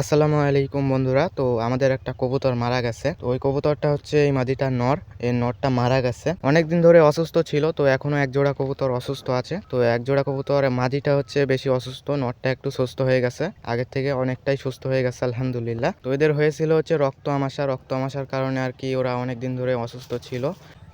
আসসালামু আলাইকুম বন্ধুরা। তো আমাদের একটা কবুতর মারা গেছে। তো ওই কবুতরটা হচ্ছে এই মাদিটার নর। এই নরটা মারা গেছে। অনেকদিন ধরে অসুস্থ ছিল, তো এখনও এক জোড়া কবুতর অসুস্থ আছে। তো এক জোড়া কবুতর, মাদিটা হচ্ছে বেশি অসুস্থ, নরটা একটু সুস্থ হয়ে গেছে। আগের থেকে অনেকটাই সুস্থ হয়ে গেছে, আলহামদুলিল্লাহ। তো এদের হয়েছিল হচ্ছে রক্ত আমাশা। রক্ত আমাশার কারণে আর কি ওরা অনেকদিন ধরে অসুস্থ ছিল।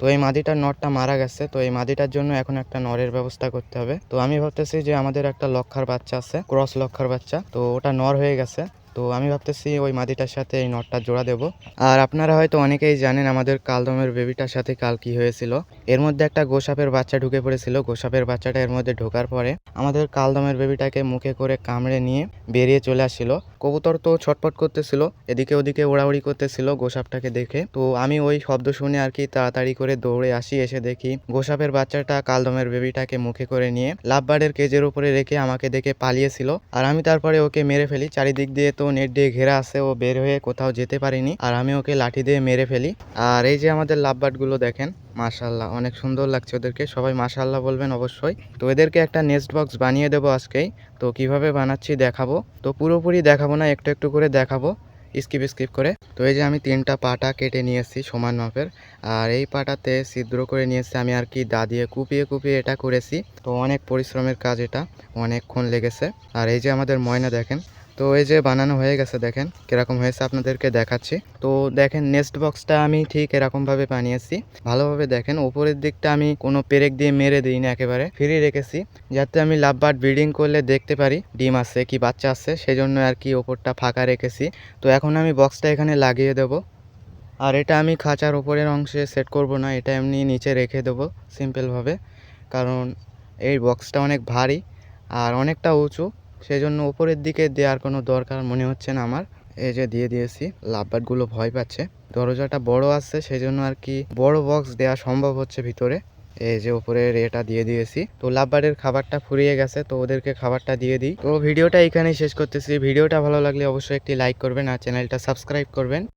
তো এই মাদিটার নরটা মারা গেছে। তো এই মাদিটার জন্য এখন একটা নরের ব্যবস্থা করতে হবে। তো আমি ভাবতেছি যে আমাদের একটা লক্ষার বাচ্চা আছে, ক্রস লক্ষার বাচ্চা। তো ওটা নর হয়ে গেছে। তো আমি ভাবতেছি ওই মাদিটার সাথে এই নটটা জোড়া দেব। আর আপনারা হয়তো অনেকেই জানেন আমাদের কালদমের বেবিটার সাথে কাল কি হয়েছিল। এর মধ্যে একটা গোসাপের বাচ্চা ঢুকে পড়েছিল। গোসাপের বাচ্চাটা এর মধ্যে ঢোকার পরে আমাদের কালদমের বেবিটাকে মুখে করে কামড়ে নিয়ে বেরিয়ে চলে আসছিল। কবুতর তো ছটপট করতেছিল, এদিকে ওদিকে ওড়াউড়ি করতেছিল গোসাপটাকে দেখে। তো আমি ওই শব্দ শুনে আর কি তাড়াতাড়ি করে দৌড়ে আসি, এসে দেখি গোসাপের বাচ্চাটা কালদমের বেবিটাকে মুখে করে নিয়ে লাভবার্ডের কেজের উপরে রেখে আমাকে দেখে পালিয়েছিল। আর আমি তারপরে ওকে মেরে ফেলি, চারিদিক দিয়ে তো নেট দিয়ে ঘেরা আছে, ও বের হয়ে কোথাও যেতে পারিনি। আর আমি ওকে লাঠি দিয়ে মেরে ফেলি। আর এই যে আমাদের লাভবার্ডগুলো দেখেন মাশাল্লাহ অনেক সুন্দর লাগছে ওদেরকে। সবাই মাশাল্লাহ বলবেন অবশ্যই। তো এদেরকে একটা নেস্ট বক্স বানিয়ে দেবো আজকেই। তো কীভাবে বানাচ্ছি দেখাবো। তো পুরোপুরি দেখাবো না, একটু একটু করে দেখাবো। স্কিপ স্কিপ করে। তো এই যে আমি তিনটা পাটা কেটে নিয়েছি সমান মাপের। আর এই পাটাতে ছিদ্র করে নিয়েছি আমি আর কি দা দিয়ে কুপিয়ে কুপিয়ে এটা করেছি। তো অনেক পরিশ্রমের কাজ এটা, অনেকক্ষণ লেগেছে। আর এই যে আমাদের ময়না দেখেন তো এই যে বানানো হয়ে গেছে দেখেন, কীরকম হয়েছে আপনাদেরকে দেখাচ্ছি। তো দেখেন নেক্সট বক্সটা আমি ঠিক এরকমভাবে বানিয়েছি। ভালোভাবে দেখেন, উপরের দিকটা আমি কোনো পেরেক দিয়ে মেরে দিই না একেবারে ফ্রি রেখেছি, যাতে আমি লাভবার্ড ব্রিডিং করলে দেখতে পারি ডিম আছে কি বাচ্চা আছে সেই জন্য আর কি ওপরটা ফাঁকা রেখেছি। তো এখন আমি বক্সটা এখানে লাগিয়ে দেব। আর এটা আমি খাঁচার ওপরের অংশে সেট করব না, এটা এমনি নিচে রেখে দেবো সিম্পলভাবে কারণ এই বক্সটা অনেক ভারী আর অনেকটা উঁচু। সেই জন্য উপরের দিকে দেওয়ার কোনো দরকার মনে হচ্ছে না আমার। এই যে দিয়ে দিয়েছি লাভবার্ডগুলো ভয় পাচ্ছে। দরজাটা বড় আছে সেই জন্য আর কি বড় বক্স দেওয়া সম্ভব হচ্ছে ভিতরে। এই যে উপরের এটা দিয়ে দিয়েছি। তো লাভবার্ডের খাবারটা ফুরিয়ে গেছে, তো ওদেরকে খাবারটা দিয়ে দিই। তো ভিডিওটা এখানেই শেষ করতেছি। ভিডিওটা ভালো লাগলে অবশ্যই একটি লাইক করবেন আর চ্যানেলটা সাবস্ক্রাইব করবেন।